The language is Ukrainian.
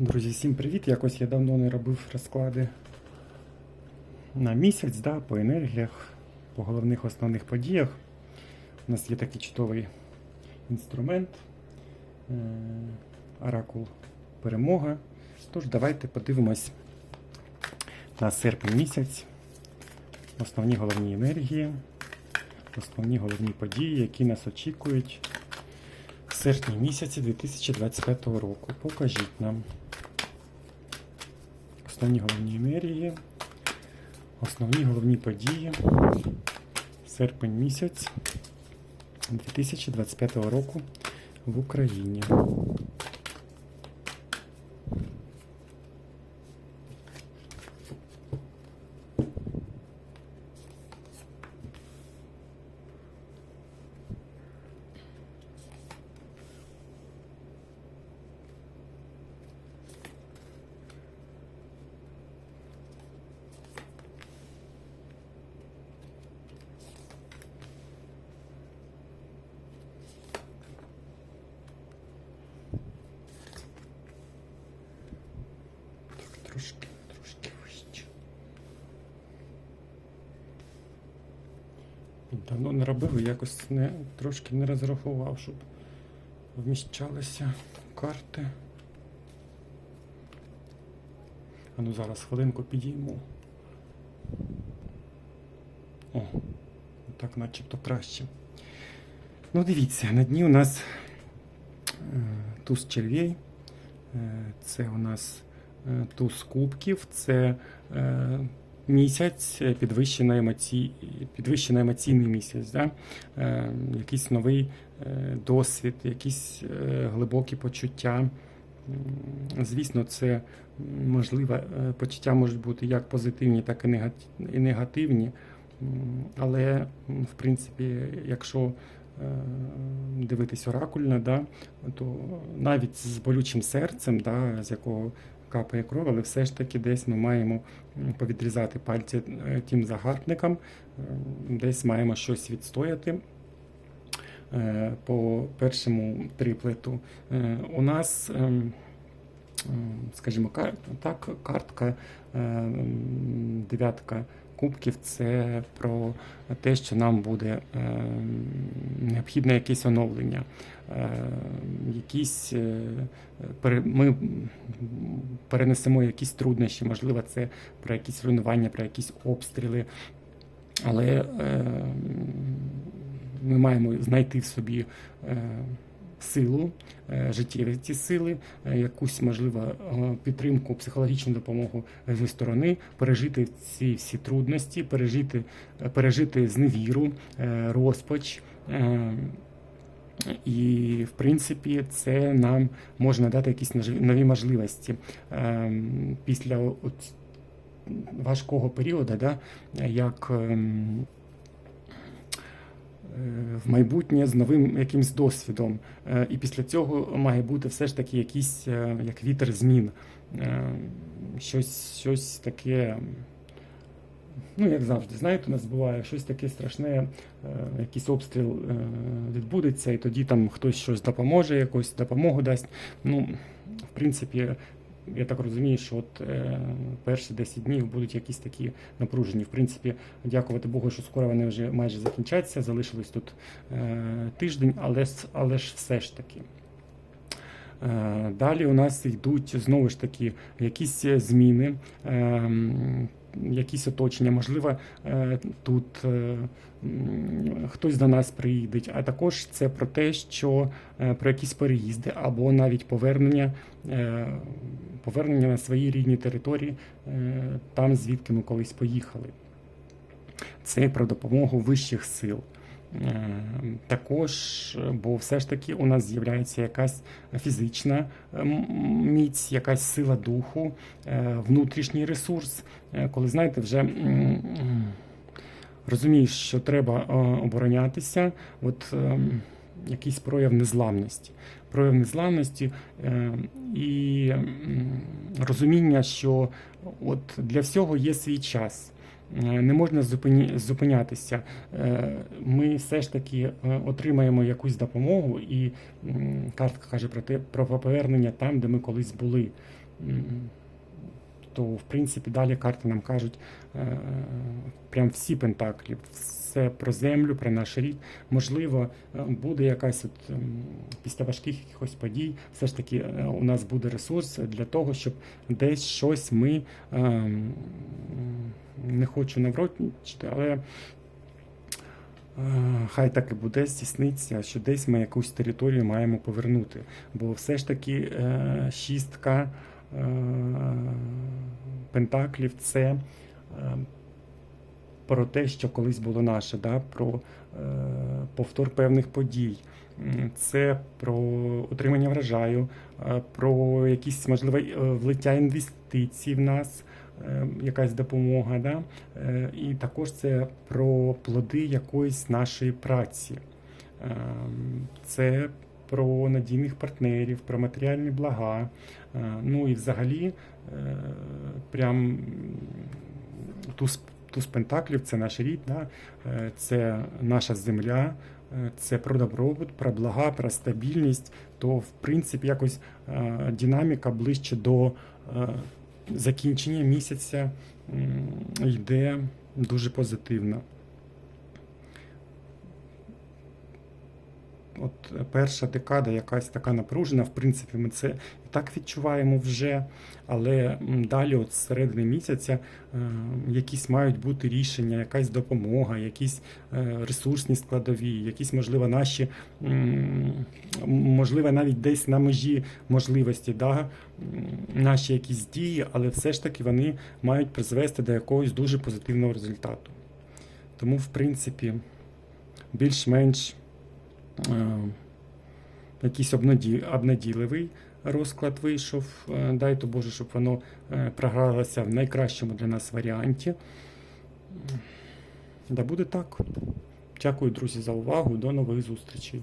Друзі, всім привіт! Якось я давно не робив розклади на місяць, да, по енергіях, по головних основних подіях. У нас є такий чудовий інструмент е, Оракул Перемога. Тож, давайте подивимось на серпень місяць. Основні головні енергії, основні головні події, які нас очікують в серпні місяці 2025 року. Покажіть нам основні головні енергії, основні головні події. Серпень місяць 2025 року в Україні. Так, трошки, трошки вище. Давно не робив якось не, трошки не розрахував, щоб вміщалися карти. А ну зараз хвилинку підійму. О, так начебто краще. Ну, дивіться, на дні у нас е, туз червей. Е, Це у нас е, туз кубків, це місяць е, підвищено, емоці... підвищено емоційний місяць, да? е, якийсь новий е, досвід, якісь е, глибокі почуття. Звісно, це м, можливо, е, почуття можуть бути як позитивні, так і негативні. Але, в принципі, якщо дивитись оракульно, да, то навіть з болючим серцем, да, з якого капає кров, але все ж таки десь ми маємо повідрізати пальці е, тим загарбникам, е, десь маємо щось відстояти. Е, По першому триплету у нас, ем, ем, скажімо так, картка дев'ятка кубків це про те, що нам буде ем, необхідне якесь оновлення. Якісь е, ми перенесемо якісь труднощі, можливо, це про якісь руйнування, про якісь обстріли. Але е, ми маємо знайти в собі е, силу, життєві ці сили, якусь можливо підтримку, психологічну допомогу зі сторони, пережити ці всі трудності, пережити, пережити зневіру, розпач. І, в принципі, це нам може надати якісь нові можливості Ем, після важкого періоду, да, як ем, е, в майбутнє з новим якимсь досвідом. Е, І після цього має бути все ж таки якийсь е, як вітер змін. Е, Щось, щось таке. Ну, як завжди, знаєте, у нас буває щось таке страшне, е, якийсь обстріл е, відбудеться, і тоді там хтось щось допоможе, якусь допомогу дасть. Ну, в принципі, я так розумію, що от е, перші 10 днів будуть якісь такі напружені. В принципі, дякувати Богу, що скоро вони вже майже закінчаться. Залишилось тут тиждень, але, але ж все ж таки. Е, Далі у нас йдуть знову ж таки якісь зміни, ем, якісь оточення. Можливо, е, тут е, хтось до нас приїде, а також це про те, що про якісь переїзди або навіть повернення, повернення на свої рідні території, там звідки ми колись поїхали. Це про допомогу вищих сил. Е, Також, е, бо все ж таки у нас з'являється якась фізична е, міць, якась сила духу, внутрішній ресурс. Коли знаєте, вже розумієш, що треба оборонятися, от якийсь прояв незламності. Прояв незламності і розуміння, що от для всього є свій час. Е, не можна зупинятися. Е, Ми все ж таки е, отримаємо якусь допомогу, і картка каже про те, про повернення там, де ми колись були. То, в принципі, далі карти нам кажуть е, прям всі пентаклі, все про землю, про наш рід. Можливо, е, буде якась от ем, після важких якихось подій, все ж таки е, у нас буде ресурс для того, щоб десь щось ми ем, не хочу наврочити, але е, хай так і буде здійсниться, що десь ми якусь територію маємо повернути. Бо все ж таки е, шістка е, пентаклів це е, про те, що колись було наше, да? про е, повтор певних подій. Це про отримання врожаю, е, про якісь можливо е, влиття інвестицій в нас, е, якась допомога. Да? Е, І також це про плоди якоїсь нашої праці. Е, Це про надійних партнерів, про матеріальні блага. Е, Ну і взагалі, е, прям туз, туз пентаклів це наш рід, да? Е, це наша земля, це про добробут, про блага, про стабільність. То, в принципі, якось динаміка ближче до закінчення місяця йде дуже позитивно. От е, перша декада якась така напружена, в принципі, ми це і так відчуваємо вже, але далі, от з середини місяця, е, якісь мають бути рішення, якась допомога, якісь е, ресурсні складові, якісь, можливо, наші, можливо, навіть десь на межі можливості, да, наші якісь дії, але все ж таки вони мають призвести до якогось дуже позитивного результату. Тому, в принципі, більш-менш е, якийсь обнаді- обнадійливий розклад вийшов. Е, Дай то Боже, щоб воно е, програлося в найкращому для нас варіанті. Да буде так. Дякую, друзі, за увагу. До нових зустрічей.